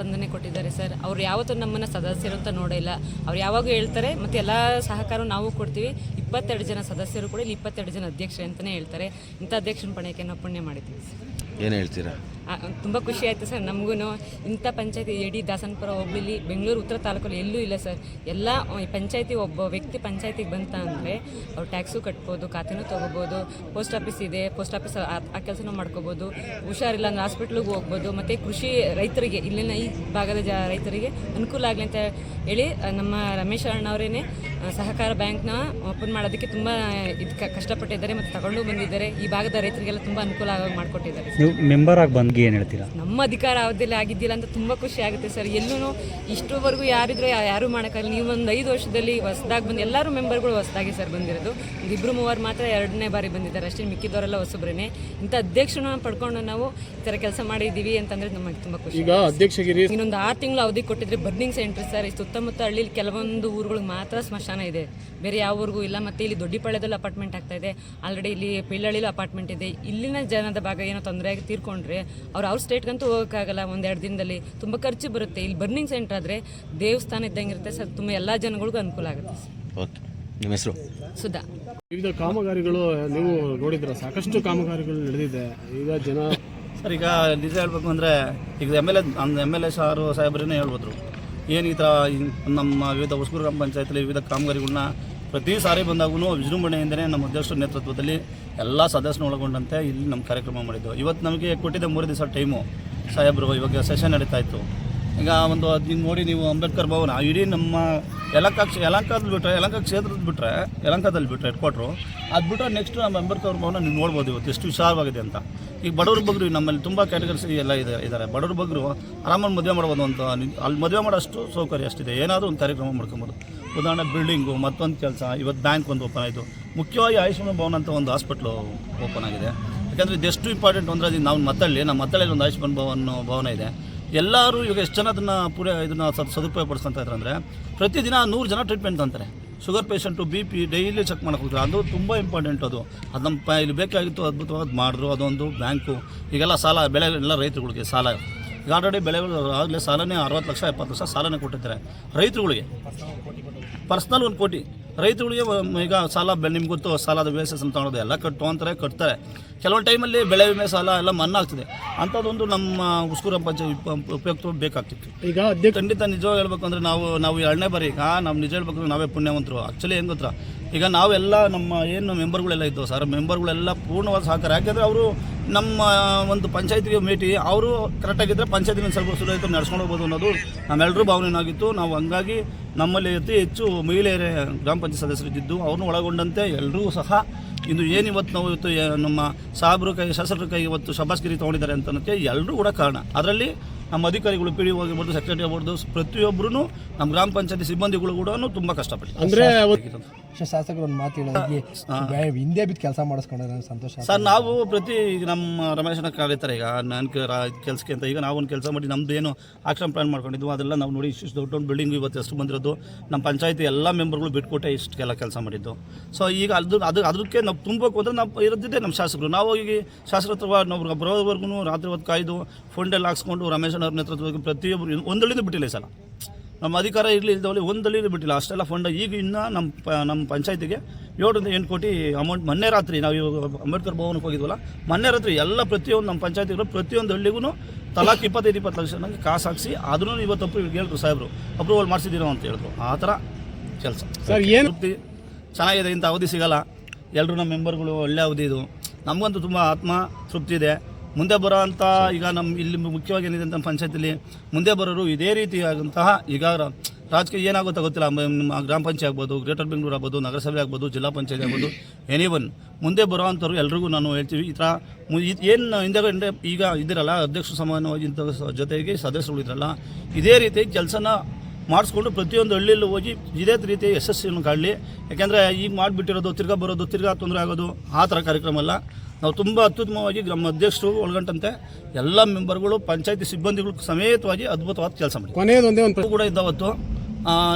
ಸ್ಪಂದನೆ ಕೊಟ್ಟಿದ್ದಾರೆ ಸರ್. ಅವ್ರು ಯಾವತ್ತೂ ನಮ್ಮನ್ನು ಸದಸ್ಯರು ಅಂತ ನೋಡಿಲ್ಲ ಅವ್ರು ಯಾವಾಗೂ ಹೇಳ್ತಾರೆ ಮತ್ತು ಎಲ್ಲ ಸಹಕಾರ ನಾವು ಕೊಡ್ತೀವಿ. ಇಪ್ಪತ್ತೆರಡು ಜನ ಸದಸ್ಯರು ಕೂಡ ಇಲ್ಲಿ ಇಪ್ಪತ್ತೆರಡು ಜನ ಅಧ್ಯಕ್ಷರು ಅಂತಲೇ ಹೇಳ್ತಾರೆ. ಇಂಥ ಅಧ್ಯಕ್ಷನ ಪಣಕ್ಕೆ ನಾವು ಪುಣ್ಯ ಮಾಡಿದ್ದೀವಿ ಸರ್. ಏನು ಹೇಳ್ತೀರಾ? ತುಂಬ ಖುಷಿ ಆಯಿತು ಸರ್. ನಮಗೂ ಇಂಥ ಪಂಚಾಯತಿ ಇಡೀ ದಾಸನಪುರ ಹೋಬಳಿಲಿ ಬೆಂಗಳೂರು ಉತ್ತರ ತಾಲೂಕಲ್ಲಿ ಎಲ್ಲೂ ಇಲ್ಲ ಸರ್. ಎಲ್ಲ ಪಂಚಾಯತಿ ಒಬ್ಬ ವ್ಯಕ್ತಿ ಪಂಚಾಯತಿಗೆ ಬಂತ ಅಂದರೆ ಅವ್ರು ಟ್ಯಾಕ್ಸು ಕಟ್ಬೋದು, ಖಾತೆನೂ ತೊಗೋಬೋದು, ಪೋಸ್ಟ್ ಆಫೀಸ್ ಇದೆ, ಪೋಸ್ಟ್ ಆಫೀಸ್ ಆ ಕೆಲಸನೂ ಮಾಡ್ಕೋಬೋದು, ಹುಷಾರಿಲ್ಲ ಅಂದ್ರೆ ಹಾಸ್ಪಿಟ್ಲಿಗೆ ಹೋಗ್ಬೋದು, ಮತ್ತು ಕೃಷಿ ರೈತರಿಗೆ, ಇಲ್ಲಿನ ಈ ಭಾಗದ ಜ ರೈತರಿಗೆ ಅನುಕೂಲ ಆಗಲಿ ಅಂತ ಹೇಳಿ ನಮ್ಮ ರಮೇಶ್ ಅಣ್ಣವರೇ ಸಹಕಾರ ಬ್ಯಾಂಕ್ನ ಓಪನ್ ಮಾಡೋದಕ್ಕೆ ತುಂಬ ಇದು ಕಷ್ಟಪಟ್ಟಿದ್ದಾರೆ ಮತ್ತು ತಗೊಂಡು ಬಂದಿದ್ದಾರೆ. ಈ ಭಾಗದ ರೈತರಿಗೆಲ್ಲ ತುಂಬ ಅನುಕೂಲ ಆಗಿ ಮಾಡಿಕೊಟ್ಟಿದ್ದಾರೆ ನೀವು ಮೆಂಬರ್ ಆಗಿ ಬಂದು ಏನು ಹೇಳ್ತೀರಾ? ನಮ್ಮ ಅಧಿಕಾರ ಅವಧಿಯಲ್ಲಿ ಆಗಿದ್ದಿಲ್ಲ ಅಂತ ತುಂಬ ಖುಷಿ ಆಗುತ್ತೆ ಸರ್. ಎಲ್ಲೂ ಇಷ್ಟುವರೆಗೂ ಯಾರಿದ್ರು ಯಾರು ಮಾಡೋಕ್ಕಾಗಲಿ ಮಾಡೋಕ್ಕಾಗಲ್ಲ ನೀವು ಒಂದು ಐದು ವರ್ಷದಲ್ಲಿ ಹೊಸದಾಗಿ ಬಂದು ಎಲ್ಲರೂ ಮೆಂಬರ್ಗಳು ಹೊಸದಾಗಿ ಸರ್ ಬಂದಿರೋದು. ಒಂದು ಇಬ್ಬರು ಮೂವರು ಮಾತ್ರ ಎರಡನೇ ಬಾರಿ ಬಂದಿದ್ದಾರೆ. ಅಷ್ಟೇ ಮಿಕ್ಕಿದವರೆಲ್ಲ ಹೊಸಬ್ರೇನೆ. ಇಂಥ ಅಧ್ಯಕ್ಷನ ಪಡ್ಕೊಂಡು ನಾವು ಈ ಥರ ಕೆಲಸ ಮಾಡಿದ್ದೀವಿ ಅಂತಂದರೆ ನಮಗೆ ತುಂಬ ಖುಷಿ ಈಗ ಅಧ್ಯಕ್ಷಗಿರಿ ಇನ್ನೊಂದು ಆರು ತಿಂಗಳು ಅವಧಿ ಕೊಟ್ಟಿದ್ರೆ ಬರ್ನಿಂಗ್ ಸೆಂಟರ್ ಸರ್. ಈ ಸುತ್ತಮುತ್ತ ಹಳ್ಳಿಲಿ ಕೆಲವೊಂದು ಊರುಗಳಿಗೆ ಮಾತ್ರ ಸ್ಮಶಾನ ಇದೆ. ಬೇರೆ ಯಾವ ಊರಿಗೂ ಇಲ್ಲ. ಮತ್ತು ಇಲ್ಲಿ ದೊಡ್ಡಿಪಾಳ್ಯದಲ್ಲಿ ಅಪಾರ್ಟ್ಮೆಂಟ್ ಆಗ್ತಾ ಇದೆ. ಆಲ್ರೆಡಿ ಇಲ್ಲಿ ಪಿಳ್ಳಳ್ಳಿಲೂ ಅಪಾರ್ಟ್ಮೆಂಟ್ ಇದೆ. ಇಲ್ಲಿನ ಜನದ ಭಾಗ ಏನೋ ತೊಂದರೆಯಾಗಿ ಆಗಿ ತೀರ್ಕೊಂಡ್ರೆ ಅವ್ರು ಅವ್ರ ಸ್ಟೇಟ್ಗಂತೂ ಹೋಗೋಕ್ಕಾಗಲ್ಲ ಒಂದೆರಡು ದಿನದಲ್ಲಿ. ತುಂಬ ಖರ್ಚು ಬರುತ್ತೆ. ಇಲ್ಲಿ ಬರ್ನಿಂಗ್ ಸೆಂಟರ್ ಆದರೆ ದೇವಸ್ಥಾನ ಇದ್ದಂಗೆ ಇರುತ್ತೆ ಸರ್. ತುಂಬ ಎಲ್ಲ ಜನಗಳಿಗೂ ಅನುಕೂಲ ಆಗುತ್ತೆ ಸರ್. ಓಕೆ. ನಿಮ್ಮ ಹೆಸರು? ಸುಧಾ. ವಿವಿಧ ಕಾಮಗಾರಿಗಳು ನೀವು ನೋಡಿದ್ರ. ಸಾಕಷ್ಟು ಕಾಮಗಾರಿಗಳು ನಡೆದಿದೆ. ಈಗ ಜನ ಸರ್ ಈಗ ನಿಜ ಹೇಳ್ಬೇಕು ಅಂದರೆ ಈಗ M L A M L A sir ಸಾಹೇಬ್ರನ್ನೇ ಹೇಳ್ಬೋದ್ರು. ಏನು ಈ ಥರ ನಮ್ಮ ವಿವಿಧ ಹೊಸೂರು ಗ್ರಾಮ ಪಂಚಾಯತಿಲಿ ವಿವಿಧ ಕಾಮಗಾರಿಗಳನ್ನ ಪ್ರತಿ ಸಾರಿ ಬಂದಾಗೂ ವಿಜೃಂಭಣೆಯಿಂದಲೇ ನಮ್ಮ ಅಧ್ಯಕ್ಷರ ನೇತೃತ್ವದಲ್ಲಿ ಎಲ್ಲ ಸದಸ್ಯನ ಒಳಗೊಂಡಂತೆ ಇಲ್ಲಿ ನಮ್ಮ ಕಾರ್ಯಕ್ರಮ ಮಾಡಿದ್ದು ಇವತ್ತು ನಮಗೆ ಕೊಟ್ಟಿದ್ದ ಮೂರು ದಿವಸ ಟೈಮು ಸಾಹೇಬರು, ಇವಾಗ ಸೆಷನ್ ನಡೀತಾ ಇತ್ತು. ಈಗ ಒಂದು ಅದು ನೋಡಿ ನೀವು ಅಂಬೇಡ್ಕರ್ ಭವನ, ಇಡೀ ನಮ್ಮ ಯಲಂಕ ಯಲಂಕದಲ್ಲಿ ಬಿಟ್ಟರೆ ಯಲಂಕ ಕ್ಷೇತ್ರದಲ್ಲಿ ಬಿಟ್ಟರೆ ಯಲಂಕದಲ್ಲಿ ಬಿಟ್ಟರೆ ಹೆಡ್ ಅದು ಬಿಟ್ಟರೆ ನೆಕ್ಸ್ಟ್ ನಮ್ಮ ಅಂಬೇಡ್ಕರ್ ಭವನ ನೀವು ನೋಡ್ಬೋದು ಇವತ್ತು ಎಷ್ಟು ವಿಶಾಲವಾಗಿದೆ ಅಂತ. ಈಗ ಬಡವ್ರ ಬಗ್ರು ನಮ್ಮಲ್ಲಿ ತುಂಬ ಕ್ಯಾಟಗರೀಸ್ ಎಲ್ಲ ಇದೆ ಇದ್ದಾರೆ ಬಡವ್ರ ಬಗ್ರು ಆರಾಮಾಗಿ ಮದುವೆ ಮಾಡ್ಬೋದು ಅಂತ ಅಲ್ಲಿ ಮದುವೆ ಮಾಡೋಷ್ಟು ಸೌಕರ್ಯ ಅಷ್ಟಿದೆ. ಏನಾದರೂ ಒಂದು ಕಾರ್ಯಕ್ರಮ ಮಾಡ್ಕೊಬೋದು. ಉದಾಹರಣೆ ಬಿಲ್ಡಿಂಗು ಮತ್ತೊಂದು ಕೆಲಸ, ಇವತ್ತು ಬ್ಯಾಂಕ್ ಒಂದು ಓಪನ್ ಆಯಿತು. ಮುಖ್ಯವಾಗಿ ಆಯುಷ್ಮಾನ್ ಭವನ ಅಂತ ಒಂದು ಹಾಸ್ಪಿಟ್ಲು ಓಪನ್ ಆಗಿದೆ. ಯಾಕಂದರೆ ಇದೆಷ್ಟು ಇಂಪಾರ್ಟೆಂಟ್ ಅಂದರೆ ಅದು ನಾವು ಮತ್ತಳ್ಳಿ ನಮ್ಮ ಮತ್ತಳ್ಳಿಯಲ್ಲಿ ಒಂದು ಆಯುಷ್ಮಾನ್ ಭವನ ಭವನ ಇದೆ. ಎಲ್ಲರೂ ಇವಾಗ ಎಷ್ಟು ಜನ ಅದನ್ನು ಪೂರ ಇದನ್ನು ಸದ್ ಸದುಪಯೋಗ ಪಡಿಸ್ಕೊಂತ ಇದ್ದಾರೆ ಅಂದರೆ ಪ್ರತಿದಿನ ನೂರು ಜನ ಟ್ರೀಟ್ಮೆಂಟ್ ಅಂತಾರೆ. Sugar patient B P daily check ಮಾಡಕ್ಕೆ ಹೋಗ್ತಾರೆ. ಅದು ತುಂಬ ಇಂಪಾರ್ಟೆಂಟ್ ಅದು. ಅದು ನಮ್ಮ ಇಲ್ಲಿ ಬೇಕಾಗಿತ್ತು ಅದ್ಭುತವಾಗಿ ಮಾಡಿದ್ರು ಅದೊಂದು ಬ್ಯಾಂಕು ಈಗೆಲ್ಲ ಸಾಲ, ಬೆಳೆ ಎಲ್ಲ ರೈತರುಗಳಿಗೆ ಸಾಲ. ಈಗ ಆಲ್ರೆಡಿ ಬೆಳೆಗಳು ಆಗಲೇ ಸಾಲನೇ ಅರವತ್ತು ಲಕ್ಷ, ಎಪ್ಪತ್ತು ಲಕ್ಷ ಸಾಲನೇ ಕೊಟ್ಟಿದ್ದಾರೆ ರೈತರುಗಳಿಗೆ. ಪರ್ಸ್ನಲ್ ಒಂದು ಕೋಟಿ ರೈತರುಗಳಿಗೆ ಈಗ ಸಾಲ ನಿಮ್ಗೆ ಗೊತ್ತು ಸಾಲದ ಬೇಸಸ್ ಅಂತ ತಗೊಳೋದು ಎಲ್ಲ ಕಟ್ಟು ಅಂತಾರೆ ಕಟ್ತಾರೆ. ಕೆಲವೊಂದು ಟೈಮಲ್ಲಿ ಬೆಳೆ ವಿಮೆ ಸಾಲ ಎಲ್ಲ ಮನ್ನ ಆಗ್ತದೆ. ಅಂಥದ್ದೊಂದು ನಮ್ಮ ಉಸ್ಕೂರ ಪಂಚಾಯತ್ ಉಪಯುಕ್ತ ಬೇಕಾಗ್ತಿತ್ತು. ಈಗ ಅದೇ ಖಂಡಿತ ನಿಜ ಹೇಳ್ಬೇಕಂದ್ರೆ ಅಂದರೆ ನಾವು ನಾವು ಎರಡನೇ ಬಾರಿ ಈಗ ನಾವು ನಿಜ ಹೇಳ್ಬೇಕಂದ್ರೆ ನಾವೇ ಪುಣ್ಯವಂತರು. ಆ್ಯಕ್ಚುಲಿ ಹೆಂಗೆ ಗೊತ್ತಾ? ಈಗ ನಾವೆಲ್ಲ ನಮ್ಮ ಏನು ಮೆಂಬರ್ಗಳೆಲ್ಲ ಇದ್ದವು ಸರ್ ಮೆಂಬರ್ಗಳೆಲ್ಲ ಪೂರ್ಣವಾದ ಸಹಕಾರ. ಯಾಕೆಂದರೆ ಅವರು ನಮ್ಮ ಒಂದು ಪಂಚಾಯತಿಗೆ ಭೇಟಿ ಅವರು ಕರೆಕ್ಟಾಗಿದ್ದರೆ ಪಂಚಾಯತಿನ ಸ್ವಲ್ಪ ಸುಧಾರಿತ ನಡ್ಸ್ಕೊಂಡು ಹೋಗ್ಬೋದು ಅನ್ನೋದು ನಮ್ಮೆಲ್ಲರೂ ಭಾವನೆನಾಗಿತ್ತು ನಾವು ಹಂಗಾಗಿ ನಮ್ಮಲ್ಲಿ ಅತಿ ಹೆಚ್ಚು ಮಹಿಳೆಯರೇ ಗ್ರಾಮ ಪಂಚಾಯತ್ ಸದಸ್ಯರಿದ್ದು ಅವ್ರನ್ನೂ ಒಳಗೊಂಡಂತೆ ಎಲ್ಲರೂ ಸಹ ಇದು ಏನು ಇವತ್ತು ನಾವು ಇವತ್ತು ನಮ್ಮ ಸಾಹೇಬ್ರ ಕೈ ಶಾಸಕರ ಕೈ ಇವತ್ತು ಶಬಾಸ್ಗಿರಿ ತೊಗೊಂಡಿದ್ದಾರೆ ಅಂತ ಅನ್ನೋಕ್ಕೆ ಎಲ್ಲರೂ ಕೂಡ ಕಾರಣ. ಅದರಲ್ಲಿ ನಮ್ಮ ಅಧಿಕಾರಿಗಳು ಪಿ ಡಿ ಆಗಿರ್ಬೋದು ಸೆಕ್ರೆಟರಿ ಆಗ್ಬೋದು ಪ್ರತಿಯೊಬ್ಬರೂ ನಮ್ಮ ಗ್ರಾಮ ಪಂಚಾಯತಿ ಸಿಬ್ಬಂದಿಗಳು ಕೂಡ ತುಂಬ ಕಷ್ಟಪಟ್ಟು ಅಂದರೆ ಶಾಸಕರು ಒಂದು ಮಾತು ಹೇಳೋದು ಹಿಂದೆ ಬಿದ್ದು ಕೆಲಸ ಮಾಡಿಸ್ಕೊಂಡ್ರೆ ಸಂತೋಷ ಸರ್ ನಾವು ಪ್ರತಿ ಈಗ ನಮ್ಮ ರಮೇಶನ ಕರೀತಾರೆ ಈಗ ನನ್ನ ಕೆಲಸಕ್ಕೆ ಅಂತ. ಈಗ ನಾವು ಒಂದು ಕೆಲಸ ಮಾಡಿ ನಮ್ದು ಏನು ಆಕ್ಷನ್ ಪ್ಲಾನ್ ಮಾಡ್ಕೊಂಡಿದ್ವು ಅದೆಲ್ಲ ನಾವು ನೋಡಿ ಇಷ್ಟು ದೊಡ್ಡ ದೊಡ್ಡ ಬಿಲ್ಡಿಂಗ್ ಇವತ್ತು ಎಷ್ಟು ಬಂದಿರೋದು. ನಮ್ಮ ಪಂಚಾಯತಿ ಎಲ್ಲ ಮೆಂಬರ್ಗಳು ಬಿಟ್ಕೊಟ್ಟೆ ಇಷ್ಟಕ್ಕೆಲ್ಲ ಕೆಲಸ ಮಾಡಿದ್ದು. ಸೊ ಈಗ ಅದು ಅದು ಅದಕ್ಕೆ ನಾವು ತುಂಬಬೇಕು ಅಂದರೆ ನಾವು ಇರೋದಿದ್ದೆ ನಮ್ಮ ಶಾಸಕರು. ನಾವು ಹೋಗಿ ಶಾಸಕರ ಹತ್ರ ನಾವು ಬರೋವರೆಗೂ ರಾತ್ರಿ ಹೊತ್ತು ಕಾಯ್ದು ಫಂಡೆಲ್ಲ ಹಾಕ್ಸ್ಕೊಂಡು ರಮೇಶ್ ಅವ್ರ ನೇತೃತ್ವಕ್ಕೆ ಪ್ರತಿಯೊಬ್ಬರು ಒಂದಳಿದು ಬಿಟ್ಟಿಲ್ಲ ಈ ಸಲ. ನಮ್ಮ ಅಧಿಕಾರ ಇರಲಿ ಇಲ್ದವಲ್ಲಿ ಒಂದಳಿದು ಬಿಟ್ಟಿಲ್ಲ. ಅಷ್ಟೆಲ್ಲ ಫಂಡ್ ಈಗ ಇನ್ನೂ ನಮ್ಮ ಪ ನಮ್ಮ ಪಂಚಾಯತಿಗೆ ಏಳರಿಂದ ಎಂಟು ಕೋಟಿ ಅಮೌಂಟ್ ಮೊನ್ನೆ ರಾತ್ರಿ ನಾವು ಇವಾಗ ಅಂಬೇಡ್ಕರ್ ಭವನಕ್ಕೆ ಹೋಗಿದ್ವಲ್ಲ ಮೊನ್ನೆ ರಾತ್ರಿ ಎಲ್ಲ ಪ್ರತಿಯೊಂದು ನಮ್ಮ ಪಂಚಾಯತಿಗಳು ಪ್ರತಿಯೊಂದು ಹಳ್ಳಿಗೂ ತಲಾಕ್ ಇಪ್ಪತ್ತೈದು ಇಪ್ಪತ್ತು ಲಕ್ಷ ನನಗೆ ಕಾಸು ಹಾಕಿಸಿ ಅದನ್ನು ಇವತ್ತು ಅಪ್ರೂವ್ ಹೇಳಿದ್ರು ಸಾಹೇಬರು ಅಪ್ರೂವಲ್ ಮಾಡಿಸಿದ್ದೀರೋ? ಅಂತ ಹೇಳಿದ್ರು. ಆ ಥರ ಕೆಲಸ. ಸರ್ ಏನು ಚೆನ್ನಾಗಿದೆ ಇಂಥ ಅವಧಿ ಸಿಗಲ್ಲ. ಎಲ್ಲರೂ ನಮ್ಮ ಮೆಂಬರ್ಗಳು ಒಳ್ಳೆ ಅವಧಿ ಇದು. ನಮಗಂತೂ ತುಂಬ ಆತ್ಮ, ತೃಪ್ತಿ ಇದೆ. ಮುಂದೆ ಬರೋ ಅಂಥ ಈಗ ನಮ್ಮ ಇಲ್ಲಿ ಮುಖ್ಯವಾಗಿ ಏನಿದೆ ಅಂತ ಪಂಚಾಯತಿಲಿ ಮುಂದೆ ಬರೋರು ಇದೇ ರೀತಿಯಾದಂತಹ ಈಗ ರಾಜಕೀಯ ಏನಾಗುತ್ತೋ ಗೊತ್ತಿಲ್ಲ. ನಿಮ್ಮ ಗ್ರಾಮ ಪಂಚಾಯತ್ ಆಗ್ಬೋದು, ಗ್ರೇಟರ್ ಬೆಂಗಳೂರು ಆಗ್ಬೋದು, ನಗರಸಭೆ ಆಗ್ಬೋದು, ಜಿಲ್ಲಾ ಪಂಚಾಯತ್ ಆಗ್ಬೋದು ಎನಿ ಒನ್ ಮುಂದೆ ಬರೋ ಅಂಥವ್ರು ಎಲ್ರಿಗೂ ನಾನು ಹೇಳ್ತೀವಿ. ಈ ಥರ ಏನು ಹಿಂದೆ ಈಗ ಇದಿರಲ್ಲ ಅಧ್ಯಕ್ಷ ಸಮಾನವಾಗಿ ಇಂಥ ಜೊತೆಗೆ ಸದಸ್ಯರು ಇದೇ ರೀತಿ ಕೆಲಸನ ಮಾಡಿಸ್ಕೊಂಡು ಪ್ರತಿಯೊಂದು ಹಳ್ಳಿಯಲ್ಲೂ ಹೋಗಿ ಇದೇ ರೀತಿ ಯಶಸ್ಸನ್ನು ಕಾಡಲಿ. ಯಾಕೆಂದರೆ ಈಗ ಮಾಡಿಬಿಟ್ಟಿರೋದು ತಿರ್ಗಾ ಬರೋದು ತಿರ್ಗಾ ತೊಂದರೆ ಆಗೋದು ಆ ಥರ ಕಾರ್ಯಕ್ರಮ ಅಲ್ಲ. ನಾವು ತುಂಬ ಅತ್ಯುತ್ತಮವಾಗಿ ಗ್ರಾಮ ಅಧ್ಯಕ್ಷರು ಒಳಗಂಟಂತೆ ಎಲ್ಲ ಮೆಂಬರ್ಗಳು ಪಂಚಾಯತಿ ಸಿಬ್ಬಂದಿಗಳು ಸಮೇತವಾಗಿ ಅದ್ಭುತವಾದ ಕೆಲಸ ಮಾಡಿ ಕೊನೆಯದೊಂದೇ ಒಂದು ಕೂಡ ಇದ್ದಾವತ್ತು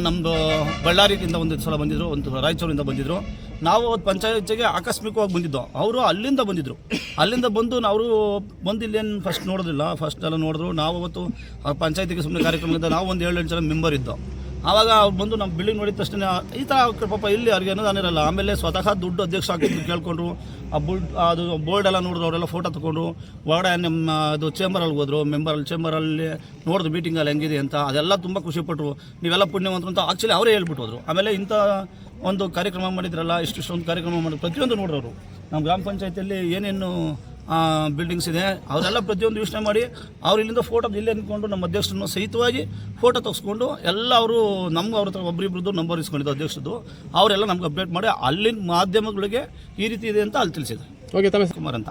ನಮ್ಮದು ಬಳ್ಳಾರಿಯಿಂದ ಒಂದು ಸಲ ಬಂದಿದ್ದರು ಒಂದು ರಾಯಚೂರಿಂದ ಬಂದಿದ್ದರು ನಾವು ಅವತ್ತು ಪಂಚಾಯತಿಗೆ ಆಕಸ್ಮಿಕವಾಗಿ ಬಂದಿದ್ದೋ. ಅವರು ಅಲ್ಲಿಂದ ಬಂದಿದ್ದರು ಅಲ್ಲಿಂದ ಬಂದು ಅವರು ಬಂದು ಇಲ್ಲೇನು ಫಸ್ಟ್ ನೋಡೋದಿಲ್ಲ. ಫಸ್ಟ್ ಎಲ್ಲ ನೋಡಿದ್ರು. ನಾವು ಅವತ್ತು ಆ ಪಂಚಾಯತಿಗೆ ಸುಮ್ಮನೆ ಕಾರ್ಯಕ್ರಮದಿಂದ ನಾವು ಒಂದು ಏಳು ಎಂಟು ಜನ ಮೆಂಬರ್ ಇದ್ದೋ. ಆವಾಗ ಅವ್ರು ಬಂದು ನಮ್ಮ ಬಿಲ್ಡಿಂಗ್ ನೋಡಿದ ತಕ್ಷಣ ಈ ಥರ ಪಾಪ ಇಲ್ಲಿ ಅವ್ರಿಗೆ ಏನೋ ಅನಿರಲ್ಲ ಆಮೇಲೆ ಸ್ವತಃ ದುಡ್ಡು ಅಧ್ಯಕ್ಷ ಹಾಕಿದ್ದು ಕೇಳ್ಕೊಂಡ್ರು. ಆ ಬುಲ್ಡ್ ಅದು ಬೋರ್ಡ್ ಎಲ್ಲ ನೋಡಿದ್ರು. ಅವರೆಲ್ಲ ಫೋಟೋ ತಗೊಂಡ್ರು. ಒಳಗಡೆ ನಮ್ಮ ಅದು ಚೇಂಬರಲ್ಲಿ ಹೋದ್ರು. ಮೆಂಬರಲ್ಲಿ ಚೇಂಬರಲ್ಲಿ ನೋಡಿದ್ರು ಮೀಟಿಂಗಲ್ಲಿ ಹೆಂಗಿದೆ ಅಂತ. ಅದೆಲ್ಲ ತುಂಬ ಖುಷಿಪಟ್ಟರು ನೀವೆಲ್ಲ ಪುಣ್ಯವಂತರು ಅಂತ ಆ್ಯಕ್ಚುಲಿ ಅವರೇ ಹೇಳ್ಬಿಟ್ಟು ಹೋದ್ರು. ಆಮೇಲೆ ಇಂಥ ಒಂದು ಕಾರ್ಯಕ್ರಮ ಮಾಡಿದ್ರಲ್ಲ ಇಷ್ಟಿಷ್ಟೊಂದು ಕಾರ್ಯಕ್ರಮ ಮಾಡಿದ್ರು. ಪ್ರತಿಯೊಂದು ನೋಡೋರು ನಮ್ಮ ಗ್ರಾಮ ಪಂಚಾಯತಿಯಲ್ಲಿ ಏನೇನು ಬಿಲ್ಡಿಂಗ್ಸ್ ಇದೆ ಅವರೆಲ್ಲ ಪ್ರತಿಯೊಂದು ಯೋಚನೆ ಮಾಡಿ ಅವ್ರು ಇಲ್ಲಿಂದ ಫೋಟೋ ಇಲ್ಲೇ ಅಂದ್ಕೊಂಡು ನಮ್ಮ ಅಧ್ಯಕ್ಷರನ್ನು ಸಹಿತವಾಗಿ ಫೋಟೋ ತೆಗೆಸ್ಕೊಂಡು ಎಲ್ಲ ಅವರು ನಮ್ಗೆ ಅವ್ರ ಹತ್ರ ಒಬ್ಬರಿಬ್ರದ್ದು ನಂಬರ್ ಇಸ್ಕೊಂಡಿದ್ದು ಅಧ್ಯಕ್ಷದ್ದು ಅವರೆಲ್ಲ ನಮ್ಗೆ ಅಪ್ಡೇಟ್ ಮಾಡಿ ಅಲ್ಲಿನ ಮಾಧ್ಯಮಗಳಿಗೆ ಈ ರೀತಿ ಇದೆ ಅಂತ ಅಲ್ಲಿ ತಿಳಿಸಿದ್ರು ಓಕೆ ತಮ್ಮ ಕುಮಾರ್ ಅಂತ.